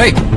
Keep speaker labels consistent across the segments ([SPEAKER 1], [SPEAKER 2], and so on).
[SPEAKER 1] ஏய்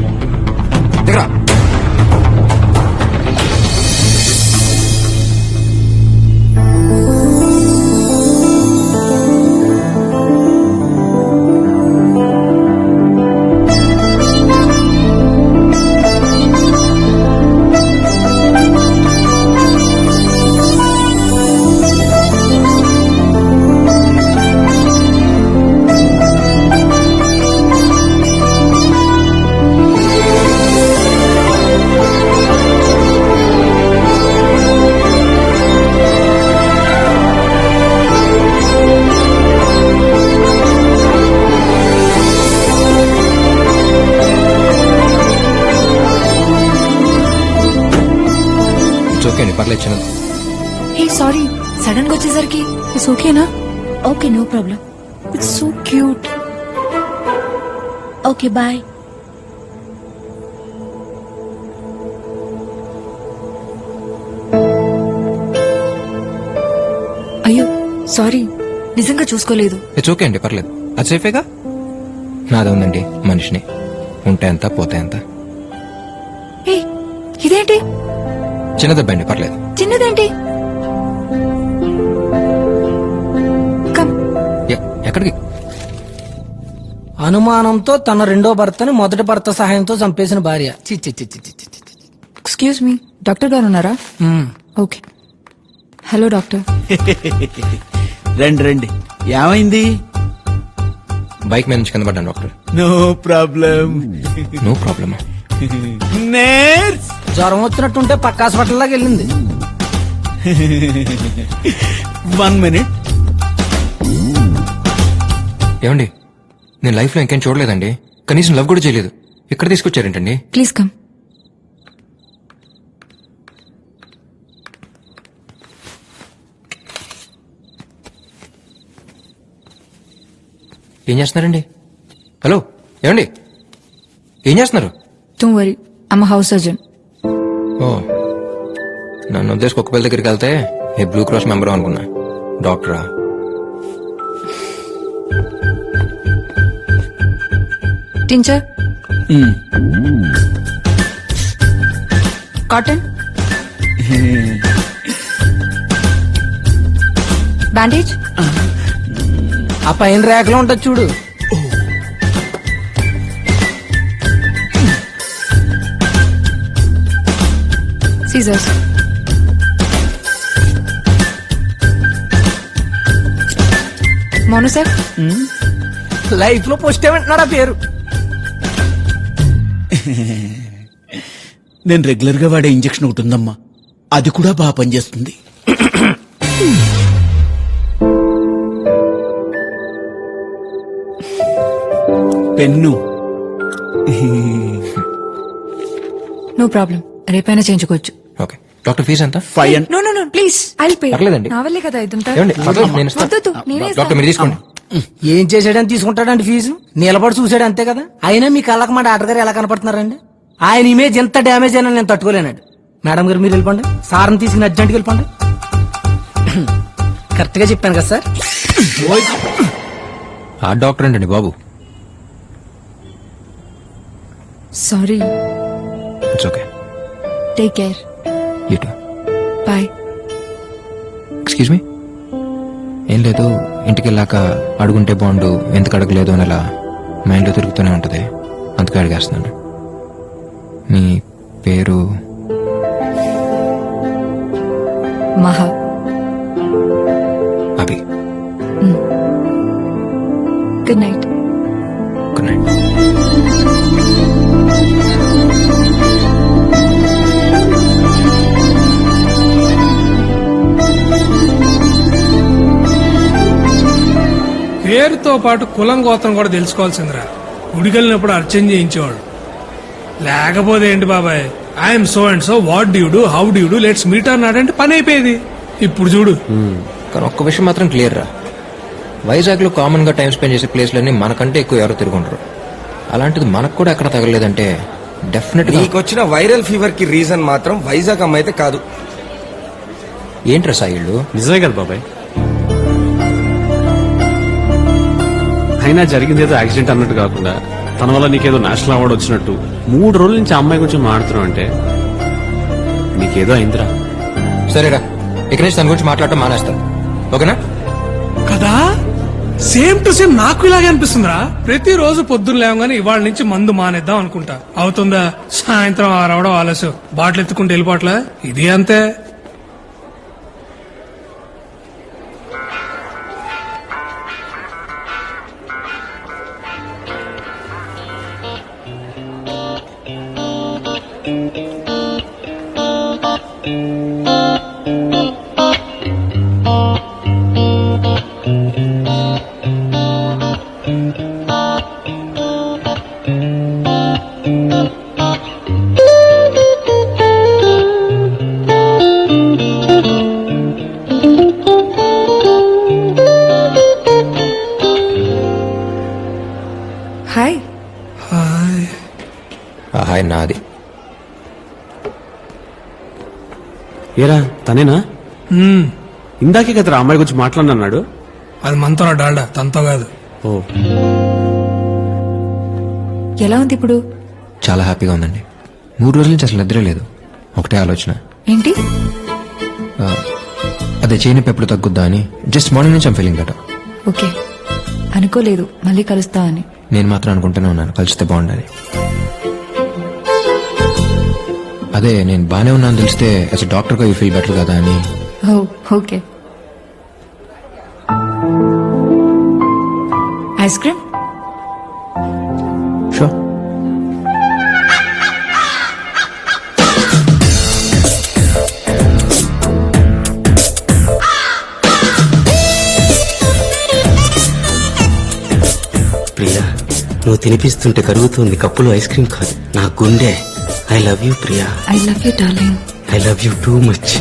[SPEAKER 1] చిన్నది
[SPEAKER 2] hey sorry సడన్గా వచ్చేసరికి ఇట్స్ ఓకేనా
[SPEAKER 3] okay no problem
[SPEAKER 2] it's so cute
[SPEAKER 3] okay bye
[SPEAKER 2] అయ్యో సారీ నిజంగా చూసుకోలేదు.
[SPEAKER 1] ఇట్స్ ఓకే అండి పర్లేదు. అది సేఫేగా నాదే ఉందండి మనిషిని. ఉంటే ఎంత పోతే ఎంత.
[SPEAKER 2] హే ఇదేంటి?
[SPEAKER 1] చిన్న దెబ్బ అండి పర్లేదు.
[SPEAKER 2] చిన్నదేంటి?
[SPEAKER 1] ఎక్కడికి?
[SPEAKER 4] అనుమానంతో తన రెండో భర్తని మొదటి భర్త సహాయంతో చంపేసిన భార్య. చి చి చి చి చి చి చి.
[SPEAKER 2] ఎక్స్క్యూజ్ మీ డాక్టర్ గారు ఉన్నారా?
[SPEAKER 4] మ్మ్.
[SPEAKER 2] ఓకే. Hello doctor.
[SPEAKER 5] రండి రండి. ఏమైంది?
[SPEAKER 1] బైక్ మీద నుంచి కింద పడ్డాను doctor.
[SPEAKER 5] No problem.
[SPEAKER 1] No problem?
[SPEAKER 5] Nurse!
[SPEAKER 4] జ్వరం వచ్చినట్టుంటే పక్క హాస్పిటల్ లాగా వెళ్ళింది.
[SPEAKER 5] వన్ మినిట్
[SPEAKER 1] ఏమండి? నేను లైఫ్లో ఇంకేం చూడలేదండి. కనీసం లవ్ కూడా చేయలేదు. ఇక్కడ తీసుకొచ్చారేంటండి?
[SPEAKER 2] ప్లీజ్ కమ్
[SPEAKER 1] ఏం చేస్తున్నారండి? హలో ఏమండి? ఏం చేస్తున్నారు?
[SPEAKER 2] డోంట్ వరీ అమ్మ హౌస్ సర్జన్
[SPEAKER 1] ఓ. నన్ను ఉద్దేశం కుక్క పిల్ల దగ్గరికి వెళ్తే ఏ బ్లూ క్రాస్ మెంబర్ అనుకున్నా. డాక్టరా
[SPEAKER 2] టించర్ కాటన్ బ్యాండేజ్
[SPEAKER 4] ఆ పైన రేఖలో ఉంటుంది చూడు.
[SPEAKER 2] సీజర్స్ మోనోసెఫ్
[SPEAKER 4] లైఫ్లో పోస్ట్ ఏమంటున్నాడు ఆ పేరు?
[SPEAKER 5] నేను రెగ్యులర్గా వాడే ఇంజెక్షన్ ఒకటి ఉందమ్మా. అది కూడా బాగా పనిచేస్తుంది. పెన్ను.
[SPEAKER 2] No problem. రేపైనా చేయించుకోవచ్చు.
[SPEAKER 1] ఓకే. డాక్టర్ ఫీజు ఎంత?
[SPEAKER 5] Five
[SPEAKER 2] no please. I pay
[SPEAKER 1] పర్లేదండి.
[SPEAKER 2] నా వల్లే కదా ఇదంతా
[SPEAKER 1] ఏమండి పర్లేదు, నేను ఇస్తాను.
[SPEAKER 2] వద్దొద్దు, నేనే
[SPEAKER 1] డాక్టర్ మీరు
[SPEAKER 2] ఇస్తాను.
[SPEAKER 1] తీసుకోండి
[SPEAKER 4] ఏం చేసాడని తీసుకుంటాడండి ఫీజు? నిలబడి చూసాడు అంతే కదా? అయినా మీ కళ్ళకి మా డాక్టర్ గారు ఎలా కనపడుతున్నారండి? ఆయన ఇమేజ్ ఎంత డ్యామేజ్ అయినా నేను తట్టుకోలేనండి. మేడం గారు మీరు వెళ్ళిపోండి. సార్ని తీసుకుని అర్జెంట్కి వెళ్ళిపోండి. కరెక్ట్గా చెప్పాను కదా సార్.
[SPEAKER 1] ఆ డాక్టర్ అండి బాబు?
[SPEAKER 2] Sorry.
[SPEAKER 1] It's okay
[SPEAKER 2] take care
[SPEAKER 1] ఇటు
[SPEAKER 2] బాయ్
[SPEAKER 1] ఎక్స్క్యూజ్ మీ ఏం లేదు ఇంటికి వెళ్ళాక అడుగుంటే బాగుండు ఎందుకు అడగలేదు అని అలా మైండ్లో తిరుగుతూనే ఉంటుంది. అందుకే అడిగేస్తున్నాను. మీ పేరు?
[SPEAKER 2] మహా.
[SPEAKER 1] అభి.
[SPEAKER 2] గుడ్ నైట్
[SPEAKER 6] పేరుతో పాటు కులం గోత్రం కూడా తెలుసుకోవాల్సిందిరా. గుడికెళ్ళినప్పుడు అర్చన చేయించేవాడు. లేకపోతే ఏంటి బాబాయ్? I'm so and so what dude how dude let's meet అన్నాడంటే పని అయిపోయేది. ఇప్పుడు చూడు.
[SPEAKER 1] కానీ ఒక్క విషయం మాత్రం క్లియర్ రా. వైజాగ్లో కామన్గా టైం స్పెండ్ చేసే ప్లేస్లన్నీ మనకంటే ఎక్కువ ఎవరు తిరుగుంటారు అలాంటిది మనకు కూడా ఎక్కడ తగలేదంటే డెఫినెట్గా
[SPEAKER 7] నీకొచ్చిన వైరల్ ఫీవర్కి రీజన్ మాత్రం వైజాగ్ అమ్మ అయితే కాదు.
[SPEAKER 1] ఏంట్రా సాయిళ్ళు
[SPEAKER 8] నిజమే కదా బాబాయ్. అయినా జరిగింది ఏదో యాక్సిడెంట్ అన్నట్టు కాకుండా
[SPEAKER 3] తన వల్ల నీకేదో నేషనల్ అవార్డు వచ్చినట్టు మూడు రోజుల నుంచి ఆ అమ్మాయి గురించి మాడుతున్నావు అంటే నీకేదో అయిందిరా.
[SPEAKER 1] సరేరా. ఇక నుంచి తన గురించి మాట్లాడటం మానేస్తాను ఓకేనా?
[SPEAKER 6] కదా? సేమ్ టు సేమ్ నాకు ఇలాగే అనిపిస్తుందిరా. ప్రతిరోజు పొద్దున్న లేవగానే ఇవాళ నుంచి మందు మానేద్దాం అనుకుంటా. అవుతుందా? సాయంత్రం ఆరవడం ఆలస్యం. బాటిల్ ఎత్తుకుంటూ వెళ్ళిపోవట్లే? ఇది అంతే.
[SPEAKER 3] ఏరా తనేనా. ఇందాకే కదరా అమ్మాయి గురించి మాట్లాడినాడు
[SPEAKER 6] అది మనతో డాల్డా తనతో కాదు.
[SPEAKER 3] ఓ.
[SPEAKER 2] ఎలా ఉంది ఇప్పుడు?
[SPEAKER 1] చాలా హ్యాపీగా ఉందండి. మూడు రోజుల నుంచి అసలు నిద్రే లేదు. ఒకటే ఆలోచన.
[SPEAKER 2] ఏంటి?
[SPEAKER 1] ఆ, అదే చేయని ఎప్పుడు తగ్గుద్దా అని. జస్ట్ మార్నింగ్ నుంచి ఐమ్ ఫీలింగ్ బెటర్
[SPEAKER 2] ఓకే. అనుకోలేదు. మళ్ళీ కలుస్తా అని.
[SPEAKER 1] నేను మాత్రం అనుకుంటూనే ఉన్నాను. కలిస్తే బాగుండాలి. అదే నేను బానే ఉన్నాను తెలిస్తే యాజ్ డాక్టర్గా యూ ఫీల్ బెటర్ కదా అని.
[SPEAKER 2] Okay ice cream
[SPEAKER 1] show
[SPEAKER 8] Priya నువ్వు తినిపిస్తుంటే కరుగుతుంది కప్పులో ఐస్ క్రీమ్ కాదు. నా గుండె. I love you Priya
[SPEAKER 2] I love you darling
[SPEAKER 8] I love you too much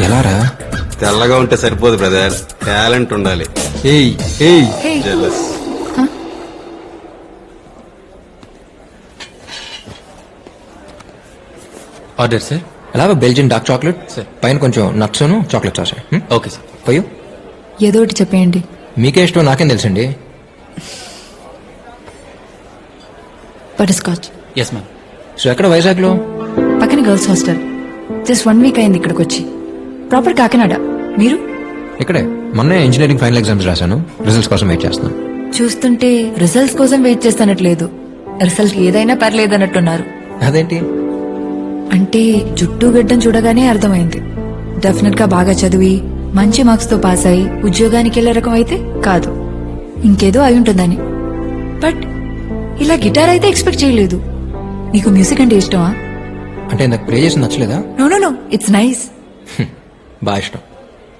[SPEAKER 1] ఎలా రా
[SPEAKER 9] తెల్లగా ఉంటే సరిపోదు బ్రదర్. టాలెంట్ ఉండాలి.
[SPEAKER 1] ఏయ్ ఏయ్.
[SPEAKER 2] హే
[SPEAKER 9] జెలస్
[SPEAKER 10] ఆర్డర్ సార్
[SPEAKER 1] ఎలా బెల్జియన్ డార్క్ చాక్లెట్ పైన కొంచెం nuts chocolate sauce
[SPEAKER 10] okay sir
[SPEAKER 1] పోయు
[SPEAKER 2] ఏదో ఒకటి చెప్పేయండి.
[SPEAKER 1] మీకే ఇష్టం నాకేం తెలుసండి?
[SPEAKER 10] ఎస్ మ్యామ్
[SPEAKER 1] సో ఎక్కడ వైజాగ్లో?
[SPEAKER 2] పక్కన girls hostel. Just one week అయింది ఇక్కడికి వచ్చి. ప్రాపర్ కాకినాడ. మీరు?
[SPEAKER 1] ఇక్కడే. మొన్నే ఇంజనీరింగ్ ఫైనల్ ఎగ్జామ్స్ రాశాను. రిజల్ట్స్ కోసం వెయిట్ చేస్తున్నాను.
[SPEAKER 2] చూస్తుంటే రిజల్ట్స్ కోసం వెయిట్ చేస్తానట్లేదు. రిజల్ట్ ఏదైనా పర్లేదు అన్నట్టున్నారు.
[SPEAKER 1] అదేంటి?
[SPEAKER 2] అంటే జుట్టు గడ్డం చూడగానే అర్థమైంది. డెఫినెట్గా బాగా చదివి మంచి మార్క్స్తో పాస్ అయి ఉద్యోగానికి వెళ్ళే రకం అయితే కాదు. ఇంకేదో అయి ఉంటుందని. బట్ ఇలా గిటార్ అయితే ఎక్స్పెక్ట్ చేయలేదు. నీకు మ్యూజిక్ అంటే ఇష్టమా?
[SPEAKER 1] అంటే నాకు ప్రే చేసి నచ్చలేదా?
[SPEAKER 2] No no no it's nice.
[SPEAKER 1] బాగా ఇష్టం.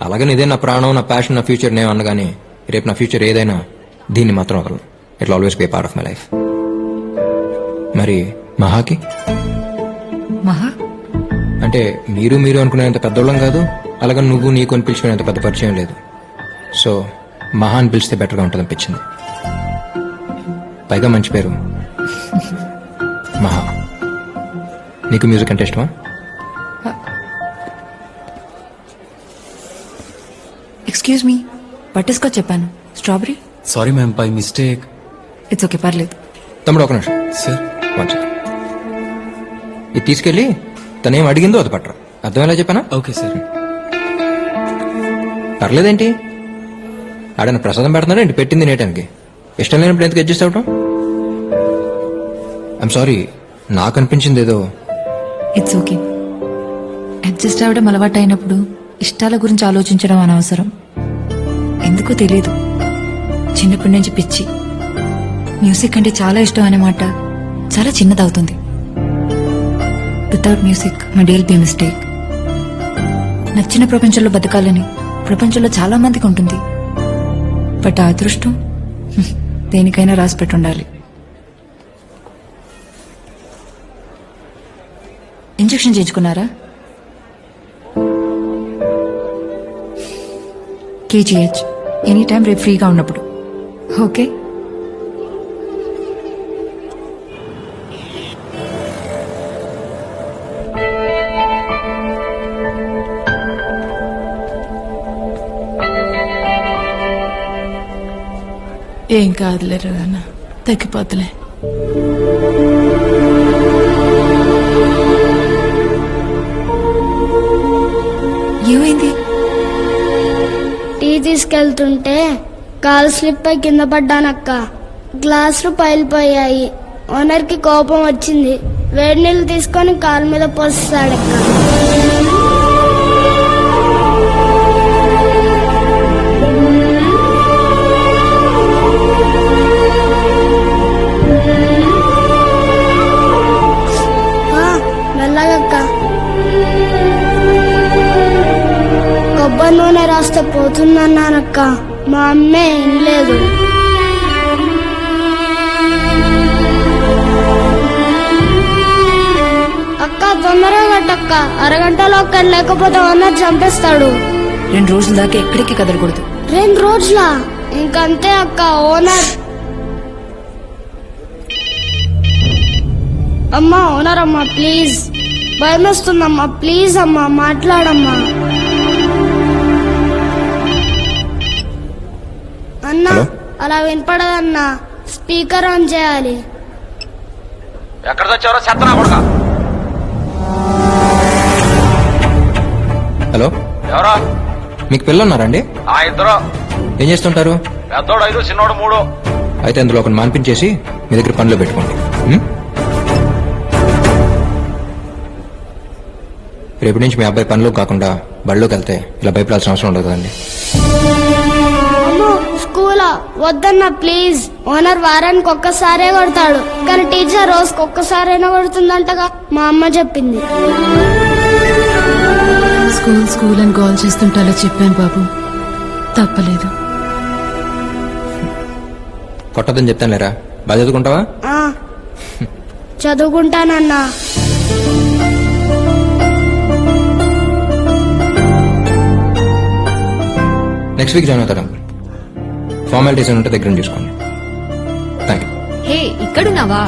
[SPEAKER 1] అలాగే ఇదే నా ప్రాణం నా ప్యాషన్ నా ఫ్యూచర్ నేను అనగానే రేపు నా ఫ్యూచర్ ఏదైనా దీన్ని మాత్రం వదలను. ఇట్లా always be part of my life మరి మహాకి?
[SPEAKER 2] మహా?
[SPEAKER 1] అంటే మీరు మీరు అనుకునేంత పెద్దోళ్ళం కాదు. అలాగే నువ్వు నీకు అని పిలుచుకునేంత పెద్ద పరిచయం లేదు. సో మహా అని పిలిస్తే బెటర్గా ఉంటుంది అనిపించింది పైగా మంచి పేరు. మహా. నీకు మ్యూజిక్ అంటే ఇష్టమా?
[SPEAKER 2] ఎక్స్క్యూజ్ మీ బటర్ స్కాచ్ చెప్పాను? Strawberry
[SPEAKER 10] sorry ma'am by mistake
[SPEAKER 2] it's okay పర్లేదు.
[SPEAKER 1] తమ్ముడు ఒక నిమిషం.
[SPEAKER 10] సార్.
[SPEAKER 1] ఇది తీసుకెళ్ళి తనేం అడిగిందో అది పట్టరు. అర్థమేలా చెప్పానా?
[SPEAKER 10] ఓకే సార్
[SPEAKER 1] పర్లేదేంటి? ఆడన ప్రసాదం పెడుతున్నాడు ఏంటి? పెట్టింది నేటానికి ఇష్టం లేనప్పుడు ఎందుకు అడ్జస్ట్ అవటం? ఐమ్ సారీ నాకు అనిపించింది ఏదో.
[SPEAKER 2] ఇట్స్ ఓకే అడ్జస్ట్ అవడం అలవాటు అయినప్పుడు ఇష్టాల గురించి ఆలోచించడం అనవసరం. ఎందుకో తెలియదు చిన్నప్పటి నుంచి పిచ్చి. మ్యూజిక్ అంటే చాలా ఇష్టం అనే మాట చాలా చిన్నదవుతుంది. Without music my Dale be mistake నచ్చిన ప్రపంచంలో బతకాలని ప్రపంచంలో చాలా మందికి ఉంటుంది. బట్ ఆ అదృష్టం దేనికైనా రాసి పెట్టుండాలి. ఇంజెక్షన్ చేయించుకున్నారా? కేజీహెచ్. ఎనీ టైం రేపు ఫ్రీగా ఉన్నప్పుడు. ఓకే?
[SPEAKER 11] ఏం కాదులేరు నాన్న తగ్గిపోతులే
[SPEAKER 2] ఏమైంది?
[SPEAKER 12] టీ తీసుకెళ్తుంటే కాలు స్లిప్ అయి కింద పడ్డానక్క. గ్లాసులు పైలిపోయాయి ఓనర్కి కోపం వచ్చింది. వేడి నీళ్ళు తీసుకొని కాలు మీద పోస్తాడక్క కొబ్బరి నూనె రాస్తే పోతుందన్నానక్క మా అమ్మే వినలేదు అక్క తొందరగా కట్టక్క. అరగంటలో ఒక్కడు లేకపోతే ఓనర్ చంపేస్తాడు.
[SPEAKER 2] రెండు రోజుల దాకా ఎక్కడికి కదలకూడదు.
[SPEAKER 12] రెండు రోజులా? ఇంకంతే అక్క ఓనర్. అమ్మా ఓనర్ అమ్మా ప్లీజ్. భయం వేస్తుందమ్మా ప్లీజ్ అమ్మా మాట్లాడమ్మా. అన్నా? అలా వినపడదన్నా. స్పీకర్ ఆన్ చేయాలి.
[SPEAKER 7] ఎక్కడ తెచ్చారో చెత్తనా కొడుక?
[SPEAKER 1] హలో?
[SPEAKER 7] ఎవరా?
[SPEAKER 1] మీకు పిల్లలు ఉన్నారండి
[SPEAKER 7] ఆ ఇద్దరు.
[SPEAKER 1] ఏం చేస్తుంటారు?
[SPEAKER 7] పెద్దోడు ఐదు చిన్నోడు మూడు.
[SPEAKER 1] అయితే అందులో ఒకటి మాన్పించేసి మీ దగ్గర పనిలో పెట్టుకోండి. ఉం? రేపటి నుంచి మీ అబ్బాయి పనిలో కాకుండా బడిలోకి వెళ్తే ఇలా భయపడాల్సిన అవసరం ఉండదు కదండి.
[SPEAKER 12] స్కూలా వద్దన్నా ప్లీజ్. ఓనర్ వారానికి ఒక్కసారే కొడతాడు. కానీ టీచర్ రోజుకి ఒక్కసారైనా కొడుతుందంటగా మా అమ్మ చెప్పింది.
[SPEAKER 11] స్కూల్ స్కూల్ అని గోల్ చేస్తుంటే అలా చెప్పాను బాబు. తప్పలేదు.
[SPEAKER 1] కొట్టదని చెప్తాను లేరా బాగా చదువుకుంటావా?
[SPEAKER 12] ఆ, చదువుకుంటానన్నా.
[SPEAKER 1] నెక్స్ట్ వీక్ జాయిన్ అవుతాడు ఫార్మాలిటీస్ ఉంటే దగ్గర చూసుకోండి. థ్యాంక్ యూ
[SPEAKER 2] హే ఇక్కడున్నావా?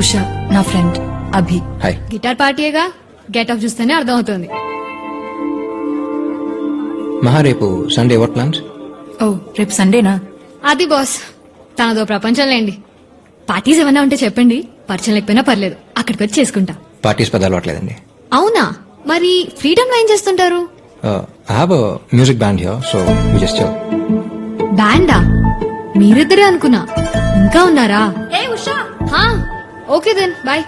[SPEAKER 2] ఉషా నా ఫ్రెండ్ అభి.
[SPEAKER 1] హాయ్
[SPEAKER 2] గిటార్ పార్టీగా గెట్ ఆఫ్ చూస్తేనే అర్థమవుతుంది.
[SPEAKER 1] మహా రేపు సండే వాట్ ప్లాన్స్
[SPEAKER 2] ఓ రేపు సండేనా
[SPEAKER 13] అది బాస్ తనదో ప్రపంచం లేండి. పార్టీస్ ఏమైనా ఉంటే చెప్పండి. పరిచయం లేకపోయినా పర్లేదు. అక్కడికి వచ్చి చేసుకుంటా.
[SPEAKER 1] పార్టీస్ పెద్ద అలవాట్లేదండి
[SPEAKER 13] అవునా? మరి ఫ్రీడమ్లో ఏం చేస్తుంటారు
[SPEAKER 1] I have music band here so you just
[SPEAKER 13] బ్యాండా మీరిద్దరే అనుకున్నా. ఇంకా ఉన్నారా? ఏ ఉషా! హా? ఓకే దెన్ బాయ్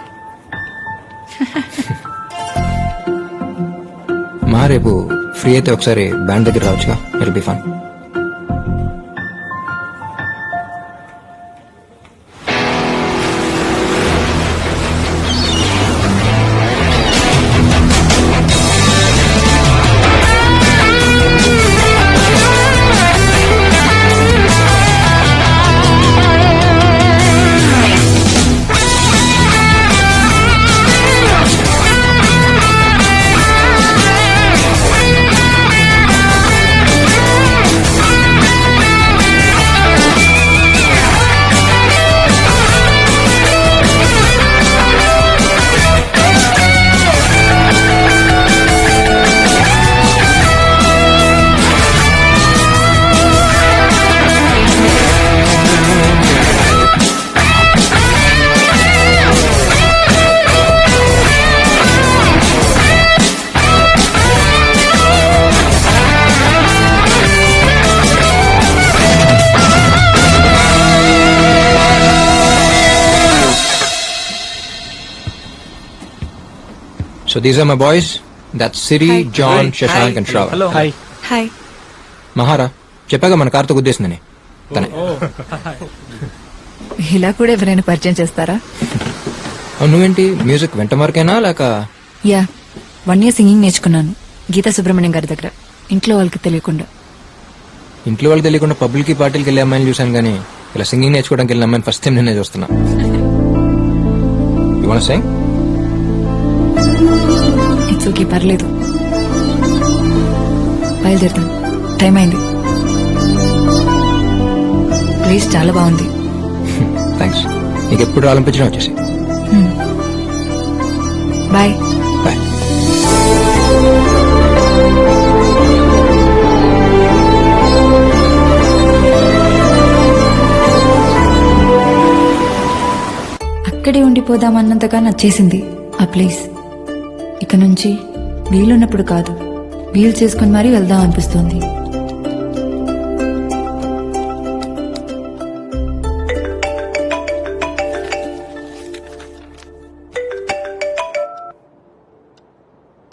[SPEAKER 1] మహా రేపు ఫ్రీ అయితే ఒకసారి బ్యాండ్ దగ్గర రావచ్చుగా. It be fun so these are my boys that Siri John Shashank and Shravan
[SPEAKER 5] hi
[SPEAKER 2] hi
[SPEAKER 1] మహారా చెప్పాగా మన కార్తో గుద్దేసిందని. తనే.
[SPEAKER 2] ఇలా కూడా ఎవరైనా పరిచయం చేస్తారా?
[SPEAKER 1] నువ్వేంటి? మ్యూజిక్ వెంట వరకేనా లేక?
[SPEAKER 2] యా వన్ ఇయర్ సింగింగ్ నేర్చుకున్నాను గీతా సుబ్రహ్మణ్యం గారి దగ్గర. ఇంట్లో వాళ్ళకి తెలియకుండా.
[SPEAKER 1] ఇంట్లో వాళ్ళకి తెలియకుండా పబ్లిక్ పార్టీలకి వెళ్ళే అమ్మాయిని చూశాను కానీ ఇలా సింగింగ్ నేర్చుకోవడానికి వెళ్ళిన అమ్మాయిని ఫస్ట్ టైం నేనే చూస్తున్నా. యు సింగ్
[SPEAKER 2] ఇట్స్ పర్లేదు. బయలుదేరుతాను టైం అయింది. ప్లేస్ చాలా బాగుంది.
[SPEAKER 1] థ్యాంక్స్ నీకు ఎప్పుడు ఆలంపించడం వచ్చేసి
[SPEAKER 2] బాయ్
[SPEAKER 1] బాయ్
[SPEAKER 2] hmm. అక్కడే ఉండిపోదామన్నంతగా నచ్చేసింది ఆ ప్లేస్ ఇక నుంచి వీలున్నప్పుడు కాదు. వీలు చేసుకుని మరీ వెళ్దాం అనిపిస్తోంది.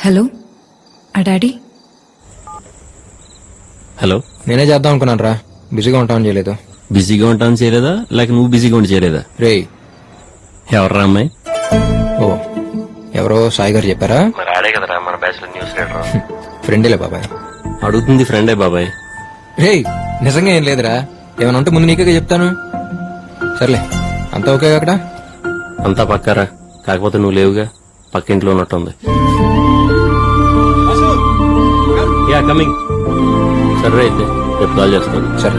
[SPEAKER 2] హలో ఆ డాడీ?
[SPEAKER 8] హలో
[SPEAKER 1] నేనే చేద్దాం అనుకున్నాను రా. బిజీగా ఉంటామని చేయలేదు.
[SPEAKER 8] బిజీగా ఉంటాను చేయలేదా? లేక నువ్వు బిజీగా ఉండి చేయలేదా?
[SPEAKER 1] రే
[SPEAKER 8] ఎవర్రా అమ్మాయి?
[SPEAKER 1] ఎవరో సాయి గారు చెప్పారా?
[SPEAKER 8] మరి ఆడే కదరా మన బ్యాచ్లో న్యూస్ రీడర్
[SPEAKER 1] ఫ్రెండేలే బాబాయ్.
[SPEAKER 8] అడుగుతుంది ఫ్రెండే బాబాయ్.
[SPEAKER 1] రే నిజంగా ఏం లేదురా. ఏమైనా ఉంటే ముందు నీకే చెప్తాను. సర్లే అంతా ఓకే అక్కడ?
[SPEAKER 8] అంతా పక్కారా? కాకపోతే నువ్వు లేవుగా. పక్కింట్లో ఉన్నట్టుంది. యా కమింగ్ సరే అయితే రేపు కాల్ చేస్తాను.
[SPEAKER 1] సరే.